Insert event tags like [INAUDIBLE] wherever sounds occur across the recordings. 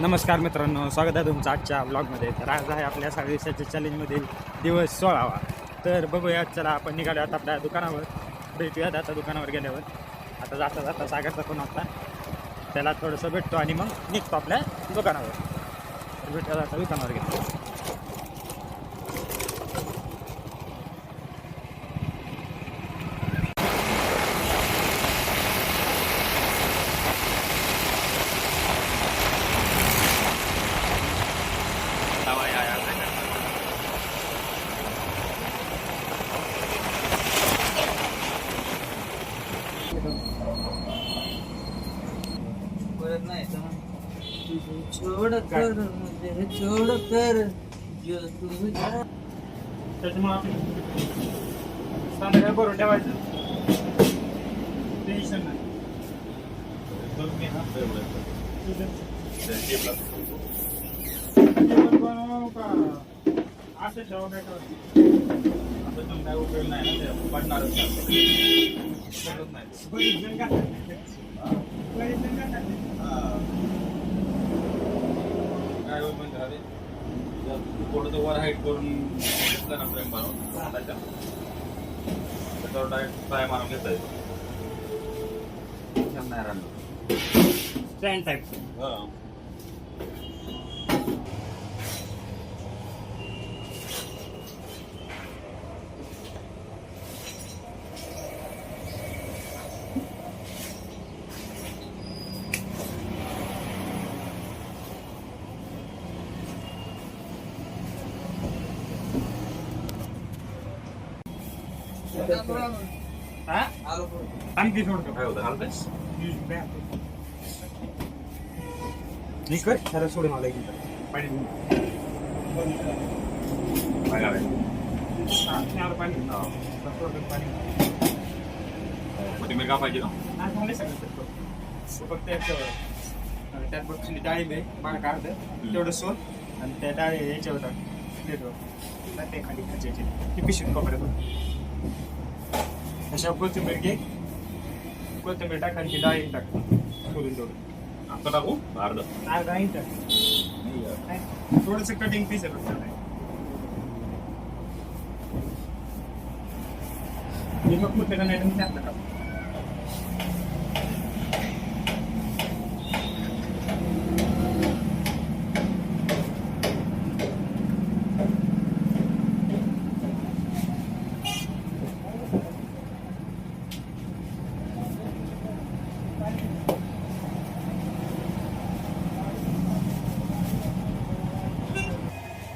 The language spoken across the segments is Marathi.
नमस्कार मित्रांनो स्वागत आहे तुमचं आजच्या ब्लॉगमध्ये तर आज आहे आपल्या सहा दिवसाच्या चॅलेंजमधील दिवस सोळावा. तर बघूया चला आपण निघालो आता आपल्या दुकानावर. भेटूयात आता दुकानावर गेल्यावर. आता जाता जाता सागरचा फोन होता त्याला थोडंसं भेटतो आणि मग निघतो आपल्या दुकानावर. भेटूया जाता दुकानावर गेलो परत नाही तर मग. छोड कर मुझे छोड तर त्याच्यामुळे आपण संध्याकाळी बरोबर ठेवायचं टेन्शन नाही असं ठेवा काय? काय उपयोग नाही ना ते पडणारच बरीच जण काय बरीच जण काय अरे थोडंसं वर हाईट करून घेतलं ना फ्रेम बनवून त्याच्या. त्याच्यावर डायरेक्ट फ्राय मारून घेता येतो नाही स्टँड टाईप हा. आणखी सोडतो काय होतं हलकच मी खरं सोडून मला की पाणी पाणी का पाहिजे ना फक्त त्यात बघ डाळी आहे मला काढतं तेवढं सोड आणि त्या डाळी याच्यावर टाक प्लेटवर ते खाली खायचे ती पिशवी कपड्यात अशा कोथिंबीर घे. कोथिंबीर टाक आणि ती डाळी टाक. सोडून तेवढं आता टाकू? अर्ध. अर्धा इंच थोडस कटिंग पीस आहे फक्त. नाही. मी मग कुठे नाही तर त्यातलं टाक.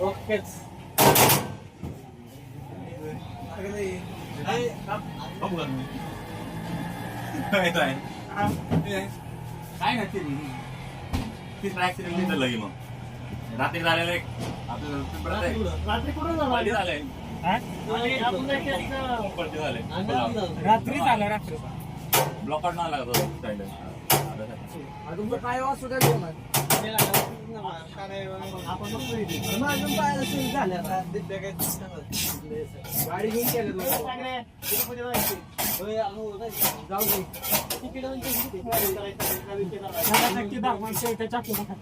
ओकेच बघू का तुम्ही? काय हा. नाही ते? तीच ऍक्सिडेंट घेतलं लगी मग. रात्री झालेलं एक. रात्री कुठं? झालंय हा? रात्री झालं रात्री. ब्लॉक काढून आला का तो साईडला? अजून पण काय? वाचू द्या दोन. आपण बघतो इथे. मग अजून पाहायला सुरू झालं आता. दिसतंय काय दिसतंय. गाडी घेऊन गेले लोकं. होय, अहो, नाही. जाऊ दे. तिकीट म्हणजे किती? नक्की दाखवा शेवटच्या चाकू नका.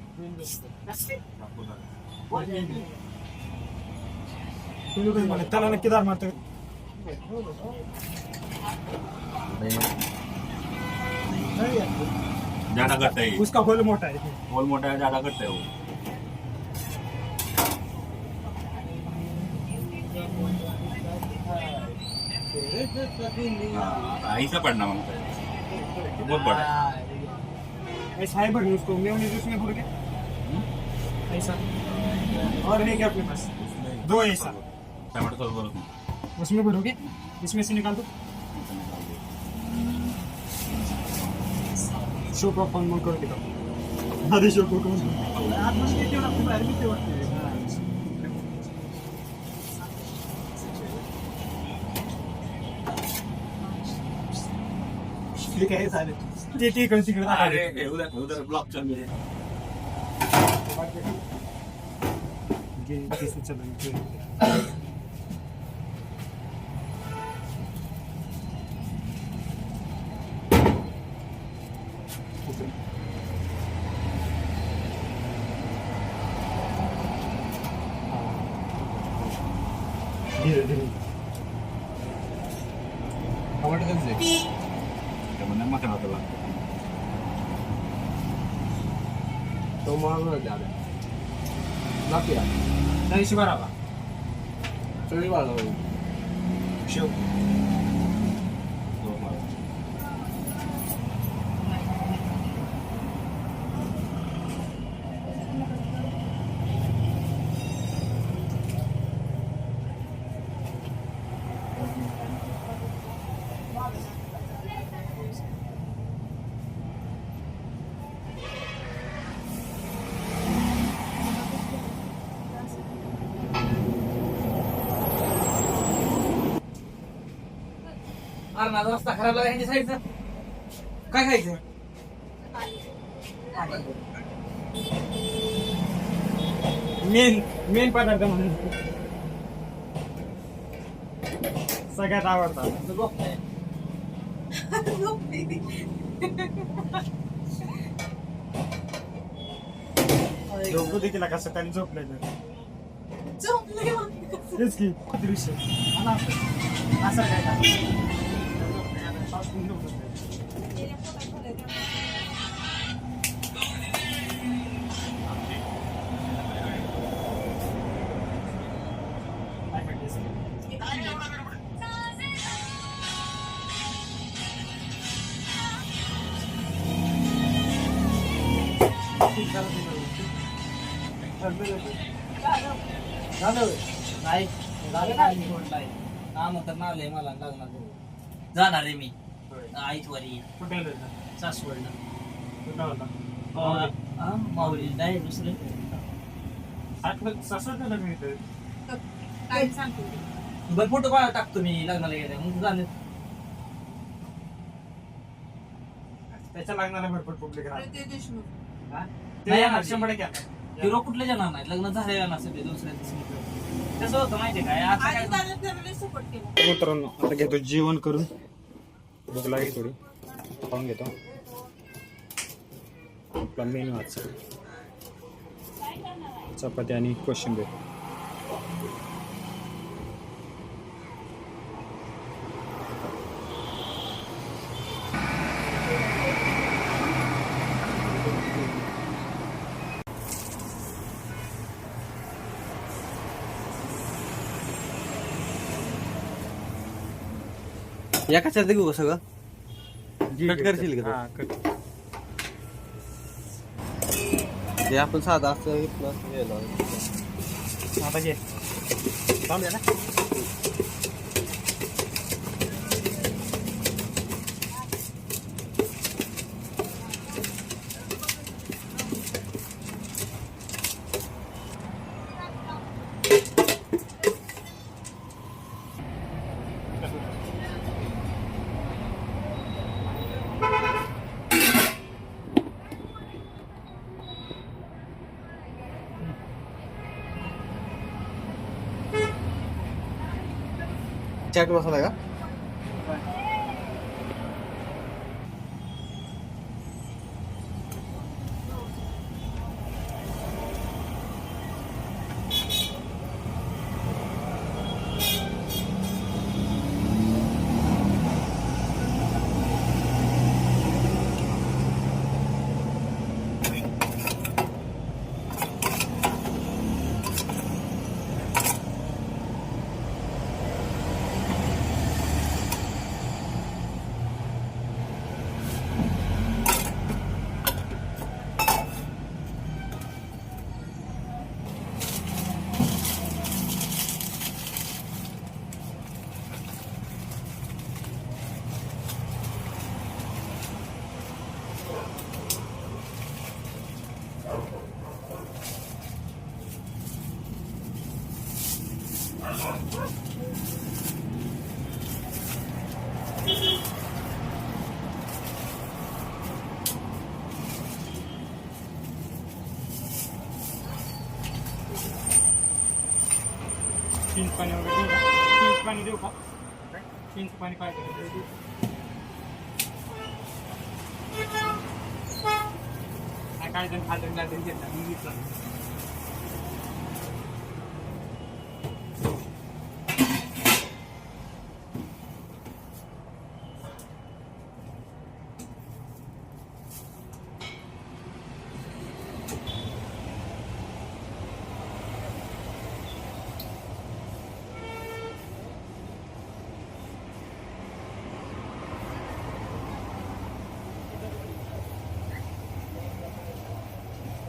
तुम्ही कोणी म्हणत त्याला नक्की दार मारतो जाडा करता येईल उसका होल मोठा आहे होल मोठा आहे, जाडा करता येईल आईचा पडना मग बहुत बड़ा ऐसा है भरने उसको मेयोनीज उसमें भर के। ऐसा। और है क्या अपने पास? दो ऐसा। टमाटो सॉस बरोबर उसमें भरोगे इसमें से निकाल दो। शो को अपन मग करून दिखाओ आधी शो को करून आतमध्ये तेवढा खूप आहे मी तेवढा ठीक आहे चालेल ते ठीक आहे तिकडे अरे. हे उद्या उद्या ब्लॉक चल मेरे 500ကြားတယ်လက်ပြ။နိုင်ရှိပါလား။တွေးပါလို့ရှုပ် माझा रस्ता खराब लागला ह्यांच्या साईडचा काय खायचं? मेन मेन पदार्थ म्हणून. सगळ्यात आवडतात असं बघताय. झोपू देखील का सकाळी झोपलं तेच की आला असं. काय? नाही झालं काय मी सोडलाय काम तर नावलंय मला लग्नात जाणार आहे मी आईतवारी. कुठे? सासवडला. होता? हा, माऊली. नाही दुसरं सासवडला लग्न इथं. बरं फोटो काढा टाकतो मी लग्नाला गेल्या मग झालं त्याच्या लग्नाला भरपूर पब्लिक राहते? ते नाही येणार, येणार. शंभर टक्के येणार. हिरो कुठले जाणार नाही लग्न झाले ना सगळे दुसऱ्या कसं होतं माहितीये काय? आता काय मित्रांनो आता घेतो जेवण करून. भूक लागेल थोडी. खाऊन घेतो. आपला मेनू आजचा चपाती आणि कोशिंबीर. या कशात देऊ सगळं? कट करशील का कट. ते आपण साधा असं घेतलं असतं गेलो आता घे थांबूया ना चाट मसाला का पाणी वगैरे देऊ का? चिंच पाणी देऊ का? चिंच पाणी पाहिजे काय काय जण खाल्लं नाही घेतलं मी विचारलं.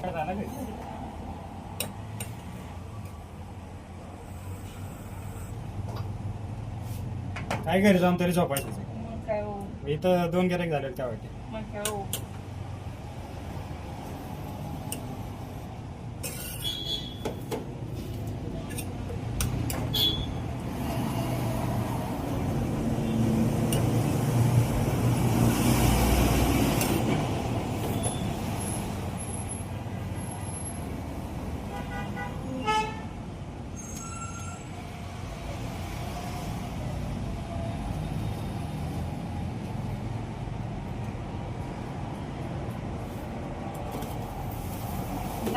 काय झालं घरी? काय घरी जाऊन तरी झोपायचं मग काय हो. इथं दोन गिरायक झाले त्या वाटी मग काय हो.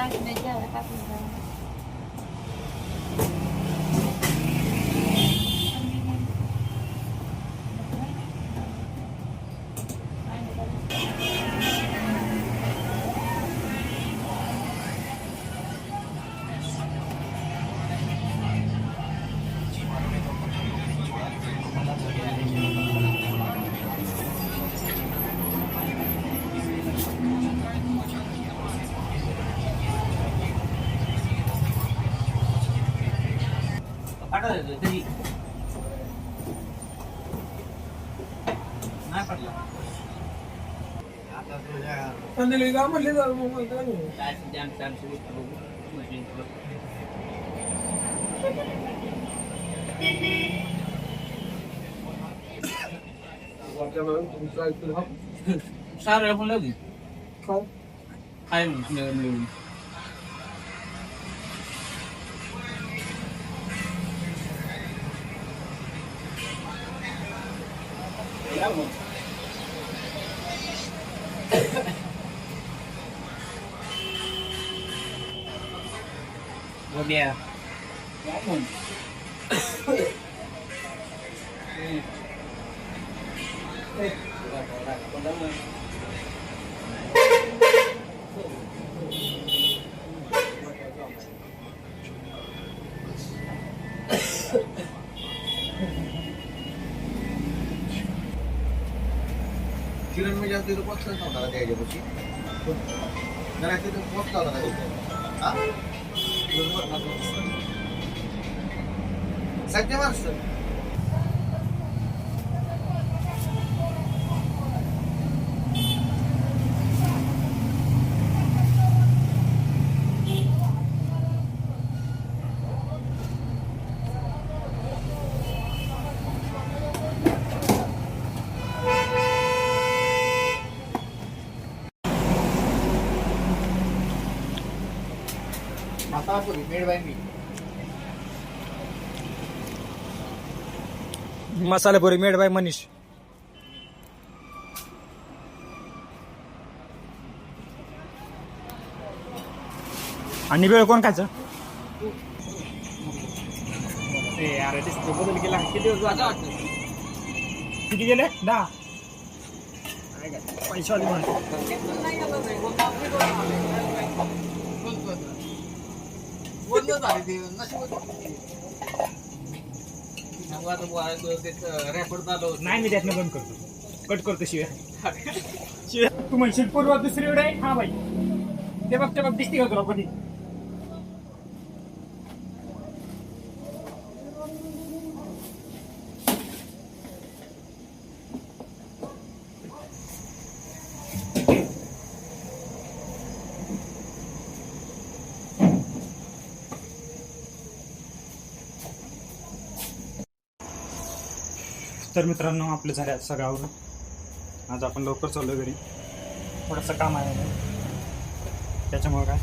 नाही घ्यायला टाकून जाऊ. पाठवलं तरी i'm không lấy gì? Không. Ai mà không lấy gì? Muy bien. Vamos. ポスターの中で大丈 hotel. होता मातापुरी made by me masala puri made by Manish. आणि वेळ कोण खायचं? ते अरे डिस्प्ले बदल केला. किती दिवस झाले? किती गेले? दहा. पैशावाली म्हणतो बोललो झाले ते नशिबात नाही मी त्यातनं बंद करतो. कट करतो शिवाय. [LAUGHS] शिवाय. तू म्हणशील पूर्व दुसरी वेळ आहे? हा बाई. ते बघ ते बघ दिसते का तुला कधी तर मित्रांनो आपले झाले आज सगळं आवरून. आज आपण लवकर चाललो घरी. थोडंसं काम आहे. त्याच्यामुळे काय?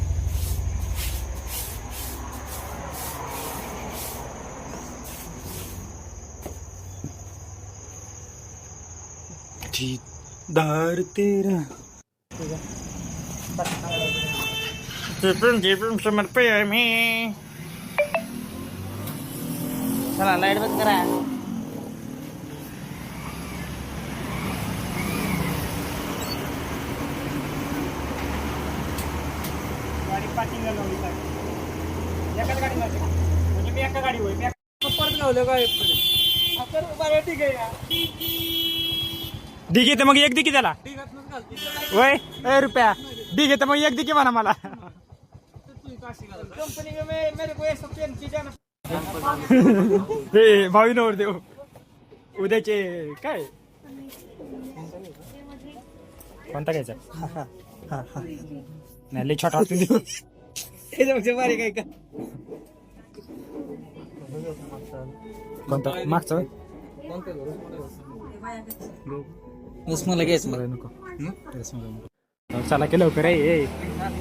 दार तेरा. जेपण समर्पय मी चला लाइट बंद करा. गाडी पार्किंग लावली काय एकाच गाडी म्हणजे मी एका गाडी मी परत लावलं काय आपण बरं ठीक आहे या. दिगी तर मग एक दिगी त्याला. वय ए रुपया. डी घेतं मग एक दिकी म्हणा मला. कंपनी में मेरे को पेन हे भावी नवर देऊ उद्याचे काय? कोणता घ्यायचा? नाही लय छोटा असतो देऊ त्याच्यापेक्षा बारीक आहे का? कोणता? मागचा होय? उस्मानला घ्यायचं बरं, नको. तेच मला नको. चला की लवकर ये, ये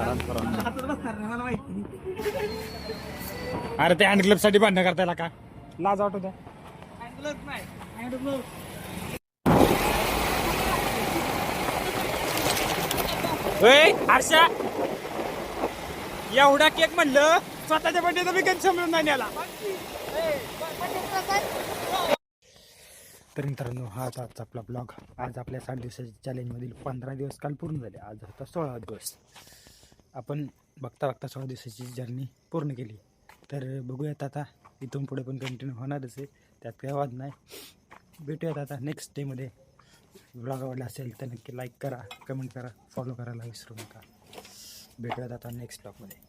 आराम करू. आराम. अरे ते हँड क्लबसाठी भांडण करता येईल का? लाज वाटू द्या. हर्षा. एवढा केक म्हणलं स्वतःच्या बड्डेचा मी कधी समजून नाही आला तर मित्रांनो हाच आजचा आपला ब्लॉग आज आपल्या साठ दिवसाच्या चॅलेंजमधील पंधरा दिवस काल पूर्ण झाले. आज होता सोळा दिवस. आपण बघता बघता सोळा दिवसाची जर्नी पूर्ण केली. तर बघूयात आता इथून पुढे पण कंटिन्यू होणारच आहे. त्यात काही वाद नाही. भेटूयात आता नेक्स्ट डेमध्ये ब्लॉग आवडला असेल तर नक्की लाईक करा कमेंट करा फॉलो करायला विसरू नका. भेटूयात आता नेक्स्ट ब्लॉगमध्ये